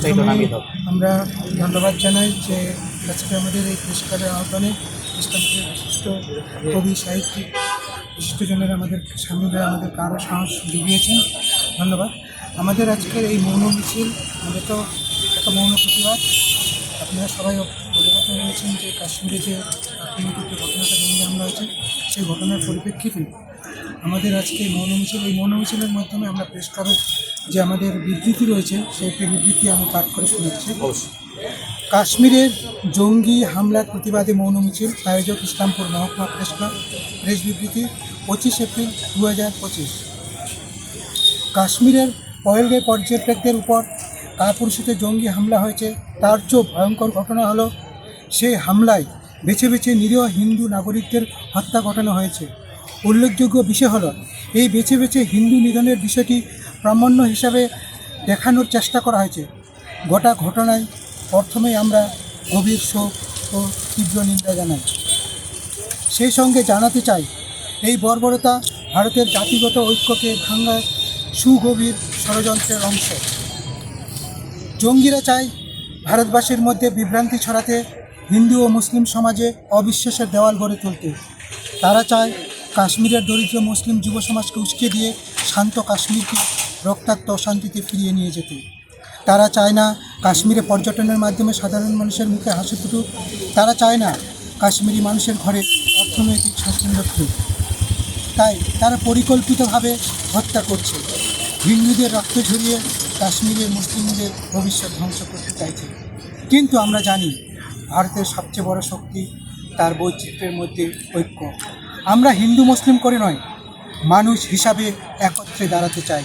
বিস্তারিত নামিয়ে আমরা ধন্যবাদ জানাই যে আজকে আমাদের এই পুরস্কারের আহ্বানে বিশিষ্ট কবি, সাহিত্যিক, বিশিষ্টজনেরা আমাদের স্বামীরা আমাদের কারও সাহস জুগিয়েছেন। ধন্যবাদ। আমাদের আজকের এই মৌন মিছিল আমাদের তো একটা মৌন প্রতিবাদ। আপনারা সবাই অবগত হয়েছেন যে কাশ্মীরে যে আক্রমণের যে ঘটনাটা হামলা হয়েছে, সেই ঘটনার পরিপ্রেক্ষিতে আমাদের আজকে এই মৌন মিছিল, এই মৌন মিছিলের মাধ্যমে আমরা প্রেস কাগজ যে আমাদের বিবৃতি রয়েছে সেই একটি বিবৃতি আমি পাঠ করে শোনাচ্ছি। কাশ্মীরের জঙ্গি হামলার প্রতিবাদে মৌন মিছিল আয়োজক ইসলামপুর মহকুমা প্রেস ক্লাব প্রেস বিবৃতি পঁচিশ এপ্রিল দু হাজার পঁচিশ। কাশ্মীরের পয়েলগে পর্যটকদের উপর কাপুরুষিত জঙ্গি হামলা হয়েছে তার চেয়েও ভয়ঙ্কর ঘটনা হলো সেই হামলায় বেছে বেছে নিরীহ হিন্দু নাগরিকদের হত্যা ঘটানো হয়েছে। উল্লেখযোগ্য বিষয় হলো এই বেছে বেছে হিন্দু নিধনের বিষয়টি প্রামাণ্য হিসাবে দেখানোর চেষ্টা করা হয়েছে। গোটা ঘটনায় প্রথমেই আমরা গভীর শোক ও তীব্র নিন্দা জানাই। সেই সঙ্গে জানাতে চাই, এই বর্বরতা ভারতের জাতিগত ঐক্যকে ভাঙ্গার সুগভীর ষড়যন্ত্রের অংশ। জঙ্গিরা চায় ভারতবাসীর মধ্যে বিভ্রান্তি ছড়াতে হিন্দু ও মুসলিম সমাজে অবিশ্বাসের দেওয়াল গড়ে তুলতে। তারা চায় কাশ্মীরের দরিদ্র মুসলিম যুব সমাজকে উস্কে দিয়ে শান্ত কাশ্মীরকে রক্তাক্ত অশান্তিতে ফিরিয়ে নিয়ে যেতে। তারা চায় না কাশ্মীরে পর্যটনের মাধ্যমে সাধারণ মানুষের মুখে হাসি ফুটুক। তারা চায় না কাশ্মীরি মানুষের ঘরে অর্থনৈতিক স্বাচ্ছন্দ্য ফিরুক। তাই তারা পরিকল্পিতভাবে হত্যা করছে। হিন্দুদের রক্ত ঝরিয়ে কাশ্মীরের মুসলিমদের ভবিষ্যৎ ধ্বংস করতে চাইছে। কিন্তু আমরা জানি ভারতের সবচেয়ে বড় শক্তি তার বৈচিত্র্যের মধ্যে ঐক্য। আমরা হিন্দু, মুসলিম করে নয়, মানুষ হিসাবে একত্রে দাঁড়াতে চাই।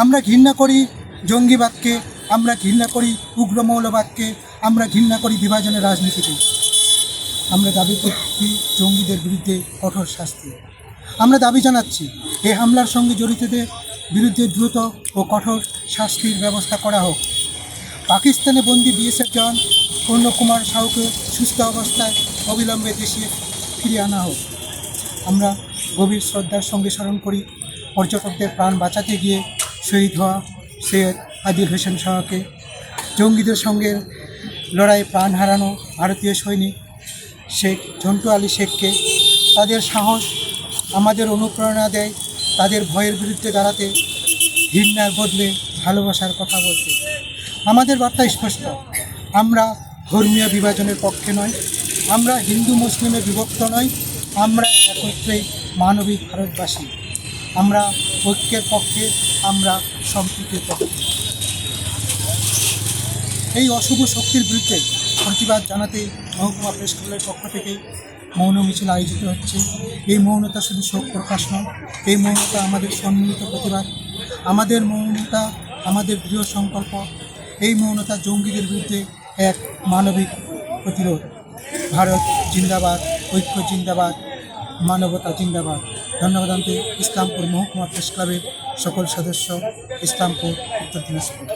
আমরা ঘৃণা করি জঙ্গিবাদকে, আমরা ঘৃণা করি উগ্র মৌলবাদকে, আমরা ঘৃণা করি বিভাজনের রাজনীতিকে। আমরা দাবি করছি জঙ্গিদের বিরুদ্ধে কঠোর শাস্তি। আমরা দাবি জানাচ্ছি এই হামলার সঙ্গে জড়িতদের বিরুদ্ধে দ্রুত ও কঠোর শাস্তির ব্যবস্থা করা হোক। পাকিস্তানে বন্দি বিএসএফ জওয়ান পূর্ণকুমার সাহুকে সুস্থ অবস্থায় অবিলম্বে দেশে ফিরিয়ে আনা হোক। আমরা গভীর শ্রদ্ধার সঙ্গে স্মরণ করি, পর্যটকদের প্রাণ বাঁচাতে গিয়ে শহীদ হওয়া সৈয়দ আদিল হোসেন শাহকে, জঙ্গিদের সঙ্গে লড়াই প্রাণ হারানো ভারতীয় সৈনিক শেখ ঝন্টু আলী শেখকে। তাদের সাহস আমাদের অনুপ্রেরণা দেয়, তাদের ভয়ের বিরুদ্ধে দাঁড়াতে, ঘৃণার বদলে ভালোবাসার কথা বলতে। আমাদের বার্তা স্পষ্ট, আমরা ধর্মীয় বিভাজনের পক্ষে নয়, আমরা হিন্দু মুসলিমে বিভক্ত নয়, আমরা একত্রে মানবিক ভারতবাসী। আমরা ঐক্যের পক্ষে আমরা সম্প্রীতির পক্ষে। এই অশুভ শক্তির বিরুদ্ধে প্রতিবাদ জানাতে মহকুমা প্রেস ক্লাবের পক্ষ থেকে মৌন মিছিল আয়োজিত হচ্ছে। এই মৌনতা শুধু শোক প্রকাশ নয়, এই মৌনতা আমাদের সম্মিলিত প্রতিবাদ, আমাদের মৌনতা, আমাদের দৃঢ় সংকল্প, এই মৌনতা জঙ্গিদের বিরুদ্ধে এক মানবিক প্রতিরোধ। ভারত জিন্দাবাদ, ঐক্য জিন্দাবাদ, মানবতা জিন্দাবাদ। ধন্যবাদ আনতে ইসলামপুর মহকুমা প্রেস ক্লাবের সকল সদস্য ইসলামপুর উত্তর দিনাজপুর।